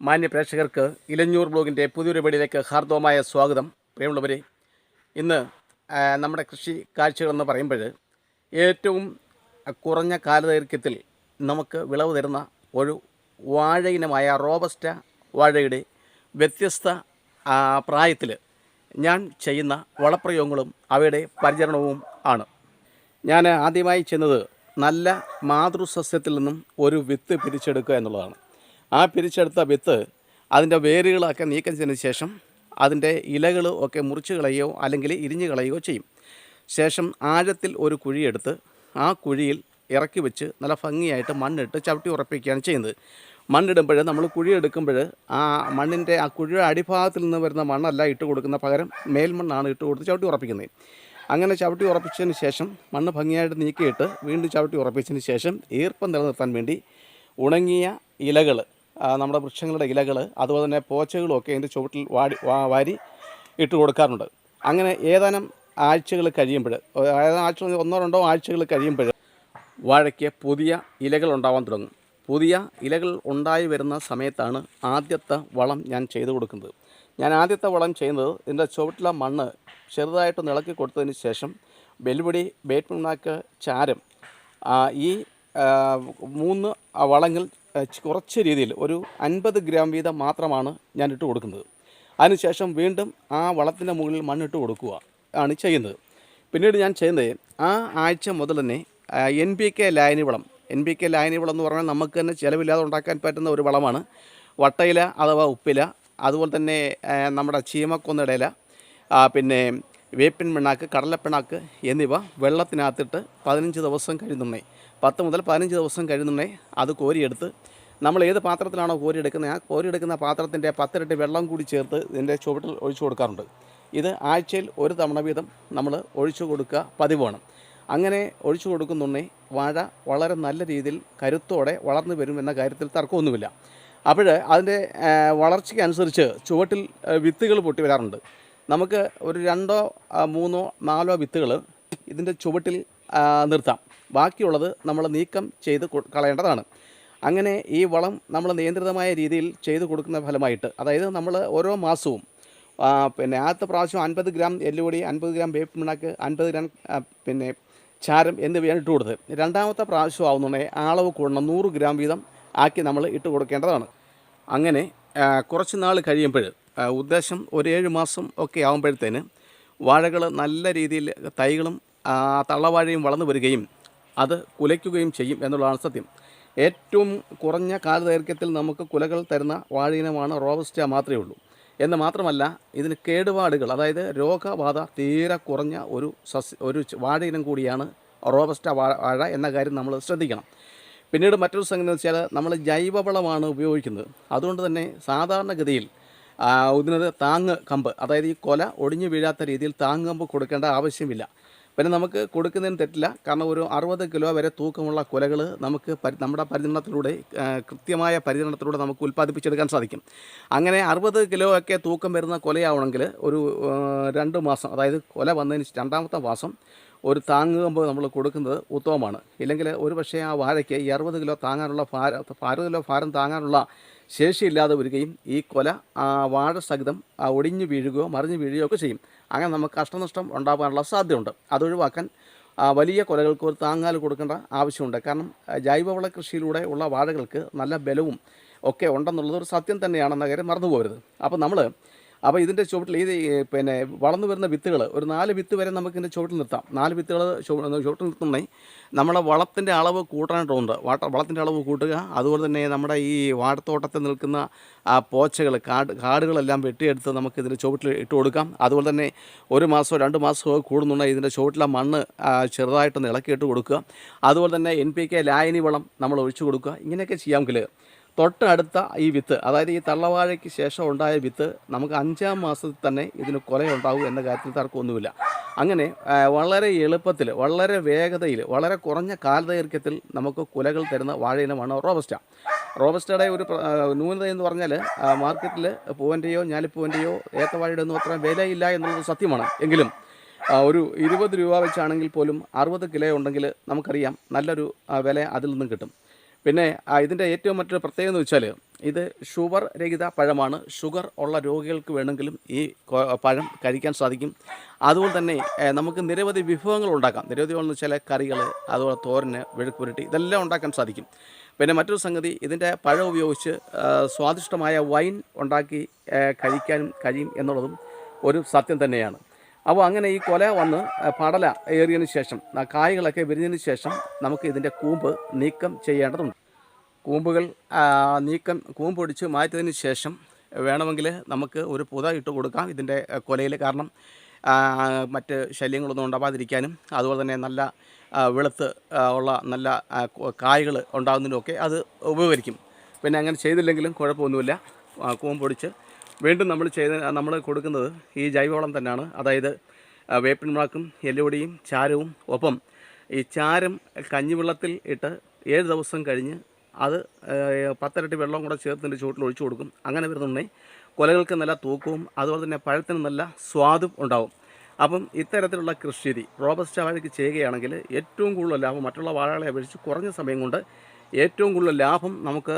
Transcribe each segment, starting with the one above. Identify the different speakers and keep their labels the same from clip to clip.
Speaker 1: മാന്യ പ്രേക്ഷകർക്ക് ഇലഞ്ഞൂർ ബ്ലോഗിന്റെ പുതിയൊരു വീഡിയോയിലേക്ക് ഹാർദവമായ സ്വാഗതം. പ്രിയമുള്ളവരെ ഇന്ന് നമ്മുടെ കൃഷി കാഴ്ചകളെന്ന് പറയുമ്പോൾ ഏറ്റവും കുറഞ്ഞ കാലദൈർഘ്യത്തിൽ നമുക്ക് വിളവ് തരുന്ന ഒരു വാഴ ഇനമായ റോബസ്റ്റ വാഴയുടെ വ്യത്യസ്ത പ്രായത്തിൽ ഞാൻ ചെയ്യുന്ന വളപ്രയോഗങ്ങളും അവയുടെ പരിചരണവും ആണ്. ഞാൻ ആദ്യമായി ചെയ്യുന്നത് നല്ല മാതൃസസ്യത്തിൽ നിന്നും ഒരു വിത്ത് പിരിച്ചെടുക്കുക എന്നുള്ളതാണ്. ആ പിരിച്ചെടുത്ത വിത്ത് അതിന്റെ വേരുകളൊക്കെ നീക്കം ചെയ്തതിന് ശേഷം അതിന്റെ ഇലകൾ ഒക്കെ മുറിച്ച് കളയുകയോ അല്ലെങ്കിൽ ഇരിഞ്ഞ് കളയുകയോ ചെയ്യും. ശേഷം ആഴത്തിൽ ഒരു കുഴിയെടുത്ത് ആ കുഴിയിൽ ഇറക്കി വെച്ച് നല്ല ഭംഗിയായിട്ട് മണ്ണിട്ട് ചവിട്ടി ഉറപ്പിക്കുകയാണ് ചെയ്യുന്നത്. മണ്ണിടുമ്പോൾ നമ്മൾ കുഴിയെടുക്കുമ്പോൾ ആ മണ്ണിന്റെ ആ കുഴിയുടെ അടിഭാഗത്തിൽ നിന്ന് വരുന്ന മണ്ണല്ല ഇട്ട് കൊടുക്കുന്ന പകരം മേൽമണ്ണാണ് ഇട്ട് കൊടുത്ത് ചവിട്ടി ഉറപ്പിക്കുന്നത്. അങ്ങനെ ചവിട്ടി ഉറപ്പിച്ചതിന് ശേഷം മണ്ണ് ഭംഗിയായിട്ട് നീക്കിയിട്ട് വീണ്ടും ചവിട്ടി ഉറപ്പിച്ചതിന് ശേഷം ഈർപ്പം നിലനിർത്താൻ വേണ്ടി ഉണങ്ങിയ ഇലകൾ നമ്മുടെ വൃക്ഷങ്ങളുടെ ഇലകൾ അതുപോലെ തന്നെ പോച്ചകളുമൊക്കെ അതിന്റെ ചുവട്ടിൽ വാടി വാരി ഇട്ട് കൊടുക്കാറുണ്ട്. അങ്ങനെ ഏതാനും ആഴ്ചകൾ കഴിയുമ്പോൾ ഏതാനും ആഴ്ച ഒന്നോ രണ്ടോ ആഴ്ചകൾ കഴിയുമ്പോൾ വാഴയ്ക്ക് പുതിയ ഇലകൾ ഉണ്ടാവാൻ തുടങ്ങും. പുതിയ ഇലകൾ ഉണ്ടായി വരുന്ന സമയത്താണ് ആദ്യത്തെ വളം ഞാൻ ചെയ്തു കൊടുക്കുന്നത്. ഞാൻ ആദ്യത്തെ വളം ചെയ്യുന്നത് ഇതിന്റെ ചുവട്ടിലെ മണ്ണ് ചെറുതായിട്ട് ഇളക്കി കൊടുത്തതിന് ശേഷം വെല്ലുവിടി ബേറ്റ്മിണ്ണാക്ക് ചാരം ഈ മൂന്ന് വളങ്ങൾ കുറച്ച് രീതിയിൽ ഒരു അൻപത് ഗ്രാം വീതം മാത്രമാണ് ഞാൻ ഇട്ട് കൊടുക്കുന്നത്. അതിനുശേഷം വീണ്ടും ആ വളത്തിന്റെ മുകളിൽ മണ്ണിട്ട് കൊടുക്കുക ആണ് ചെയ്യുന്നത്. പിന്നീട് ഞാൻ ചെയ്യുന്നത് ആ ആഴ്ച മുതൽ തന്നെ എൻ പി കെ ലായനി വളം എൻ പി കെ ലായനി വളം എന്ന് പറഞ്ഞാൽ നമുക്ക് തന്നെ ചിലവില്ലാതെ ഉണ്ടാക്കാൻ പറ്റുന്ന ഒരു വളമാണ്. വട്ടയില അഥവാ ഉപ്പില അതുപോലെ തന്നെ നമ്മുടെ ചീമക്കൊന്നിടയില പിന്നെ വേപ്പിൻ പിണ്ണാക്ക് കടലപ്പിണ്ണാക്ക് എന്നിവ വെള്ളത്തിനകത്തിട്ട് പതിനഞ്ച് ദിവസം കഴിയുന്നുണ്ടേ പത്ത് മുതൽ പതിനഞ്ച് ദിവസം കഴിയുന്നുണ്ടേ അത് കോരിയെടുത്ത് നമ്മൾ ഏത് പാത്രത്തിലാണോ കോരിയെടുക്കുന്നത് ആ കോരിയെടുക്കുന്ന പാത്രത്തിന്റെ പത്തിരട്ടി വെള്ളം കൂടി ചേർത്ത് ഇതിന്റെ ചുവട്ടിൽ ഒഴിച്ചു കൊടുക്കാറുണ്ട്. ഇത് ആഴ്ചയിൽ ഒരു തവണ വീതം നമ്മൾ ഒഴിച്ചു കൊടുക്കുക പതിവാണ് അങ്ങനെ ഒഴിച്ചു കൊടുക്കുന്നുണ്ടേ വാഴ വളരെ നല്ല രീതിയിൽ കരുത്തോടെ വളർന്നു വരും എന്ന കാര്യത്തിൽ തർക്കമൊന്നുമില്ല. അപ്പോൾ അതിന്റെ വളർച്ചയ്ക്കനുസരിച്ച് ചുവട്ടിൽ വിത്തുകൾ പൊട്ടി വരാറുണ്ട്. നമുക്ക് ഒരു രണ്ടോ മൂന്നോ നാലോ വിത്തുകൾ ഇതിന്റെ ചുവട്ടിൽ നിർത്താം. ബാക്കിയുള്ളത് നമ്മൾ നീക്കം ചെയ്ത് കളയേണ്ടതാണ്. അങ്ങനെ ഈ വളം നമ്മൾ നിയന്ത്രിതമായ രീതിയിൽ ചെയ്തു കൊടുക്കുന്ന ഫലമായിട്ട് അതായത് നമ്മൾ ഓരോ മാസവും പിന്നെ ആദ്യത്തെ പ്രാവശ്യം അൻപത് ഗ്രാം എല്ലുപൊടി അൻപത് ഗ്രാം വേപ്പ് പിണ്ണാക്ക് അൻപത് ഗ്രാം പിന്നെ ചാരം എന്നിവയാണ് ഇട്ട് കൊടുത്തത്. രണ്ടാമത്തെ പ്രാവശ്യം ആവുന്നുണ്ടെങ്കിൽ അളവ് കൂടണം നൂറ് ഗ്രാം വീതം ആക്കി നമ്മൾ ഇട്ട് കൊടുക്കേണ്ടതാണ്. അങ്ങനെ കുറച്ച് നാൾ കഴിയുമ്പോൾ ഉദ്ദേശം ഒരു ഏഴ് മാസം ഒക്കെ ആകുമ്പോഴത്തേന് വാഴകൾ നല്ല രീതിയിൽ തൈകളും തള്ളവാഴയും വളർന്നു വരികയും അത് കുലയ്ക്കുകയും ചെയ്യും എന്നുള്ളതാണ് സത്യം. ഏറ്റവും കുറഞ്ഞ കാലദൈർഘ്യത്തിൽ നമുക്ക് കുലകൾ തരുന്ന വാഴയിനമാണ് റോബസ്റ്റ മാത്രമേ ഉള്ളൂ. എന്ന് മാത്രമല്ല ഇതിന് കേടുപാടുകൾ അതായത് രോഗബാധ തീരെ കുറഞ്ഞ ഒരു സസ്യ ഒരു വാഴയിനം കൂടിയാണ് റോബസ്റ്റ വാഴ എന്ന കാര്യം നമ്മൾ ശ്രദ്ധിക്കണം. പിന്നീട് മറ്റൊരു സംഗതി എന്ന് വെച്ചാൽ നമ്മൾ ജൈവവളമാണ് ഉപയോഗിക്കുന്നത്. അതുകൊണ്ട് തന്നെ സാധാരണഗതിയിൽ ആ, ഇതിനൊരു താങ്ങ് കമ്പ്. അതായത് ഈ കൊല ഒടിഞ്ഞു വീഴാത്ത രീതിയിൽ താങ്ങ് കമ്പ് കൊടുക്കേണ്ട ആവശ്യമില്ല. പിന്നെ നമുക്ക് കൊടുക്കുന്നതിന് തെറ്റില്ല. കാരണം ഒരു അറുപത് കിലോ വരെ തൂക്കമുള്ള കുലകൾ നമുക്ക് നമ്മുടെ പരിചരണത്തിലൂടെ കൃത്യമായ പരിചരണത്തിലൂടെ നമുക്ക് ഉൽപ്പാദിപ്പിച്ചെടുക്കാൻ സാധിക്കും. അങ്ങനെ അറുപത് കിലോ ഒക്കെ തൂക്കം വരുന്ന കൊലയാവണമെങ്കിൽ ഒരു രണ്ട് മാസം അതായത് കൊല വന്നതിന് രണ്ടാമത്തെ മാസം ഒരു താങ്ങ് കമ്പ് നമ്മൾ കൊടുക്കുന്നത് ഉത്തമമാണ്. ഇല്ലെങ്കിൽ ഒരു പക്ഷേ ആ വാഴയ്ക്ക് ഈ അറുപത് കിലോ താങ്ങാനുള്ള ഭാര അറുപത് കിലോ ഭാരം താങ്ങാനുള്ള ശേഷിയില്ലാതെ വരികയും ഈ കൊല ആ വാഴ സഹിതം ഒടിഞ്ഞു വീഴുകയോ മറിഞ്ഞു വീഴുകയോ ഒക്കെ ചെയ്യും. അങ്ങനെ നമുക്ക് കഷ്ടനഷ്ടം ഉണ്ടാകാനുള്ള സാധ്യതയുണ്ട്. അതൊഴിവാക്കാൻ വലിയ കൊലകൾക്ക് ഒരു താങ്ങാൽ കൊടുക്കേണ്ട ആവശ്യമുണ്ട്. കാരണം ജൈവവള കൃഷിയിലൂടെ ഉള്ള വാഴകൾക്ക് നല്ല ബലവും ഒക്കെ ഉണ്ടെന്നുള്ളത് ഒരു സത്യം തന്നെയാണെന്ന കാര്യം മറന്നു പോകരുത് അപ്പോൾ നമ്മൾ അപ്പോൾ ഇതിന്റെ ചുവട്ടിൽ ഇത് പിന്നെ വളർന്നു വരുന്ന വിത്തുകൾ ഒരു നാല് വിത്ത് വരെ നമുക്ക് ഇതിന്റെ ചുവട്ടിൽ നിർത്താം. നാല് വിത്തുകൾ ചുവട്ടിൽ നിർത്തുന്നുണ്ടെങ്കിൽ നമ്മുടെ വളത്തിന്റെ അളവ് കൂട്ടാനായിട്ടുണ്ട് വാട്ട വളത്തിന്റെ അളവ് കൂട്ടുക അതുപോലെ തന്നെ നമ്മുടെ ഈ വാഴത്തോട്ടത്തിൽ നിൽക്കുന്ന ആ പോച്ചകൾ കാട് കാടുകളെല്ലാം വെട്ടിയെടുത്ത് നമുക്ക് ഇതിന്റെ ചുവട്ടിൽ ഇട്ട് കൊടുക്കാം. അതുപോലെ തന്നെ ഒരു മാസമോ രണ്ട് മാസമോ കൂടുന്നുണ്ടെങ്കിൽ ഇതിന്റെ ചുവട്ടിലെ മണ്ണ് ചെറുതായിട്ടൊന്ന് ഇളക്കിയിട്ട് കൊടുക്കുക. അതുപോലെ തന്നെ എൻ പി കെ ലായനി വളം നമ്മൾ ഒഴിച്ചു കൊടുക്കുക. ഇങ്ങനെയൊക്കെ ചെയ്യാമെങ്കിൽ തൊട്ടടുത്ത ഈ വിത്ത് അതായത് ഈ തള്ളവാഴയ്ക്ക് ശേഷം ഉണ്ടായ വിത്ത് നമുക്ക് അഞ്ചാം മാസത്തിൽ തന്നെ ഇതിന് കൊലയുണ്ടാവും എന്ന കാര്യത്തിൽ തർക്കമൊന്നുമില്ല. അങ്ങനെ വളരെ എളുപ്പത്തിൽ വളരെ വേഗതയിൽ വളരെ കുറഞ്ഞ കാലദൈർഘ്യത്തിൽ നമുക്ക് കുലകൾ തരുന്ന വാഴയിനമാണ് റോബസ്റ്റ. റോബസ്റ്റയുടെ ഒരു ന്യൂനത എന്ന് പറഞ്ഞാൽ മാർക്കറ്റിൽ പൂവന്റെയോ ഞാലിപ്പൂവന്റെയോ ഏത്തവാഴയുടെ ഒന്നും അത്ര വിലയില്ല എന്നുള്ളത് സത്യമാണ്. എങ്കിലും ഒരു ഇരുപത് രൂപ വെച്ചാണെങ്കിൽ പോലും അറുപത് കിലോ ഉണ്ടെങ്കിൽ നമുക്കറിയാം നല്ലൊരു വില അതിൽ നിന്നും കിട്ടും. പിന്നെ ഇതിന്റെ ഏറ്റവും മറ്റൊരു പ്രത്യേകത എന്ന് വെച്ചാൽ ഇത് ഷുഗർ രഹിത പഴമാണ്. ഷുഗർ ഉള്ള രോഗികൾക്ക് വേണമെങ്കിലും ഈ പഴം കഴിക്കാൻ സാധിക്കും. അതുപോലെ തന്നെ നമുക്ക് നിരവധി വിഭവങ്ങൾ ഉണ്ടാക്കാം. നിരവധി എന്ന് വെച്ചാൽ കറികൾ അതുപോലെ തോരന് വെഴുക്കുരുട്ടി ഇതെല്ലാം ഉണ്ടാക്കാൻ സാധിക്കും. പിന്നെ മറ്റൊരു സംഗതി ഇതിന്റെ പഴം ഉപയോഗിച്ച് സ്വാദിഷ്ടമായ വൈൻ ഉണ്ടാക്കി കഴിക്കാനും കഴിയും എന്നുള്ളതും ഒരു സത്യം തന്നെയാണ്. അപ്പോൾ അങ്ങനെ ഈ കൊല വന്ന് പടല ഏറിയതിന് ശേഷം കായകളൊക്കെ വിരിഞ്ഞതിന് ശേഷം നമുക്ക് ഇതിന്റെ കൂമ്പ് നീക്കം ചെയ്യേണ്ടതുണ്ട്. കൂമ്പുകൾ നീക്കം കൂമ്പൊടിച്ച് മാറ്റിയതിന് ശേഷം വേണമെങ്കിൽ നമുക്ക് ഒരു പുത ഇട്ട് കൊടുക്കാം ഇതിന്റെ കൊലയിൽ. കാരണം മറ്റ് ശല്യങ്ങളൊന്നും ഉണ്ടാവാതിരിക്കാനും അതുപോലെ തന്നെ നല്ല വെളുത്ത് ഉള്ള നല്ല കായകൾ ഉണ്ടാകുന്നതിനൊക്കെ അത് ഉപകരിക്കും. പിന്നെ അങ്ങനെ ചെയ്തില്ലെങ്കിലും കുഴപ്പമൊന്നുമില്ല. കൂമ്പൊടിച്ച് വീണ്ടും നമ്മൾ ചെയ്ത് നമ്മൾ കൊടുക്കുന്നത് ഈ ജൈവവളം തന്നെയാണ്. അതായത് വേപ്പിൻമുളക്കും വേപ്പിൻ മുളക്കും എല്ലുപൊടിയും ചാരവും ഒപ്പം ഈ ചാരം കഞ്ഞിവെള്ളത്തിൽ ഇട്ട് ഏഴ് ദിവസം കഴിഞ്ഞ് അത് പത്തിരട്ടി വെള്ളം കൂടെ ചേർത്തിന്റെ ചുവട്ടിൽ ഒഴിച്ചു കൊടുക്കും. അങ്ങനെ വരുന്നുണ്ടെങ്കിൽ കൊലകൾക്ക് നല്ല തൂക്കവും അതുപോലെ തന്നെ പഴത്തിന് നല്ല സ്വാദും ഉണ്ടാവും. അപ്പം ഇത്തരത്തിലുള്ള കൃഷിരീതി റോബസ്റ്റ വാഴയ്ക്ക് ചെയ്യുകയാണെങ്കിൽ ഏറ്റവും കൂടുതൽ ലാഭം മറ്റുള്ള വാഴകളെ അപേക്ഷിച്ച് കുറഞ്ഞ സമയം കൊണ്ട് ഏറ്റവും കൂടുതൽ ലാഭം നമുക്ക്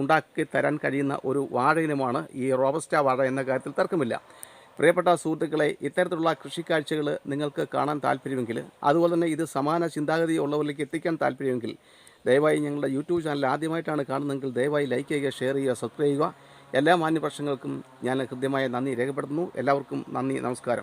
Speaker 1: ഉണ്ടാക്കി തരാൻ കഴിയുന്ന ഒരു വാഴയിനുമാണ് ഈ റോബസ്റ്റ വാഴ എന്ന കാര്യത്തിൽ തർക്കമില്ല. പ്രിയപ്പെട്ട സുഹൃത്തുക്കളെ ഇത്തരത്തിലുള്ള കൃഷിക്കാഴ്ചകൾ നിങ്ങൾക്ക് കാണാൻ താല്പര്യമെങ്കിൽ അതുപോലെ തന്നെ ഇത് സമാന ചിന്താഗതി ഉള്ളവരിലേക്ക് എത്തിക്കാൻ താല്പര്യമെങ്കിൽ ദയവായി ഞങ്ങളുടെ യൂട്യൂബ് ചാനൽ ആദ്യമായിട്ടാണ് കാണുന്നതെങ്കിൽ ദയവായി ലൈക്ക് ചെയ്യുക ഷെയർ ചെയ്യുക സബ്സ്ക്രൈബ് ചെയ്യുക. എല്ലാ മാന്യപക്ഷങ്ങൾക്കും ഞാൻ ഹൃദ്യമായ നന്ദി രേഖപ്പെടുത്തുന്നു. എല്ലാവർക്കും നന്ദി നമസ്കാരം.